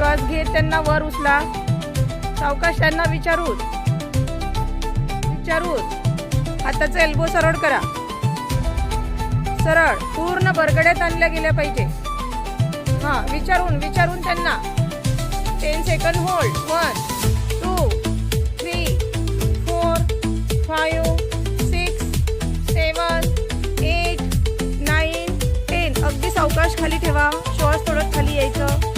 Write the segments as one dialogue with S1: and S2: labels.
S1: श्वास घेत त्यांना वर उचला. सावकाश त्यांना विचारून विचारून हाताचा एल्बो सरळ करा. सरळ पूर्ण बरगड्यात आणल्या गेल्या पाहिजे. हा विचारून विचारून त्यांना. Ten second hold one two three four five six seven eight nine ten अगदी सावकाश खाली ठेवा. श्वास थोडं खाली यायचं.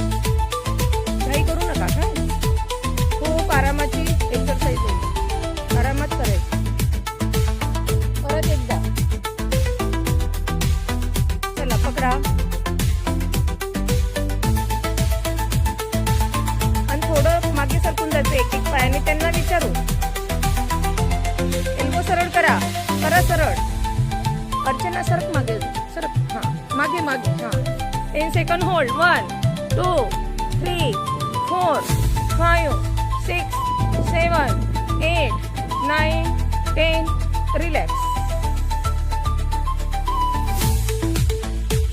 S1: सरळ सरळ. अर्चना सरक मागे सरक हा मागे मागे हा. Ten second hold one two three four five six seven eight nine ten relax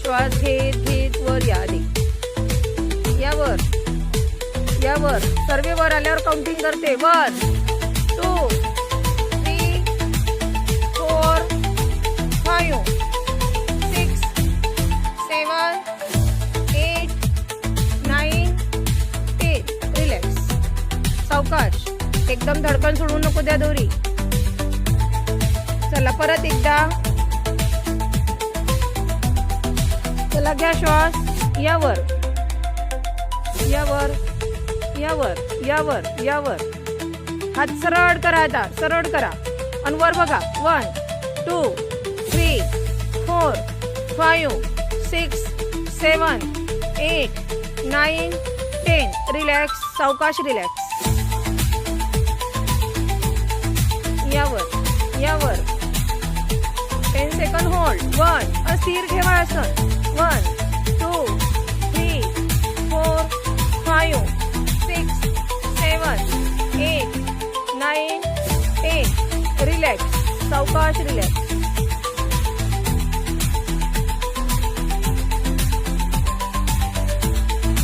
S1: श्वास घेत घेत वर या आधी. यावर यावर. सर्वे वर आल्यावर काउंटिंग करते. वन सावकाश एकदम धडकन सोडू नको द्या दोरी. चला परत एकदा. चला घ्या श्वास. यावर. यावर. यावर. यावर. यावर. हात सरळ करा आता. सरळ करा. आणि वर बघा. One two three four five six seven eight nine ten. Relax. सावकाश रिलॅक्स. यावर यावर. टेन सेकंड होल्ड वन अस्थिर ठेवा आसन one two three four five six seven eight nine ten relax सावकाश रिलॅक्स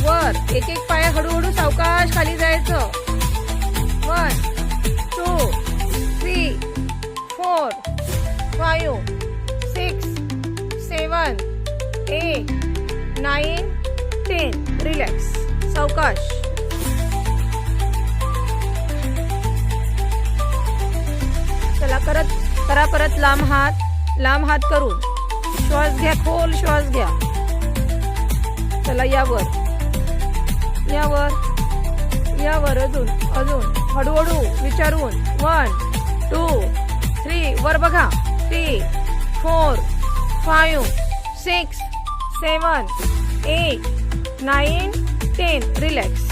S1: वर. एक एक पाया हळूहळू सावकाश खाली जायचं. Five six seven eight nine ten relax सावकाश चला करत करा परत लांब हात लांब हात करून. श्वास घ्या खोल श्वास घ्या. चला यावर. यावर. यावर अजून अजून. हळूहळू विचारून. वन टू थ्री वर बघा. Three four five six seven eight nine ten. Relax.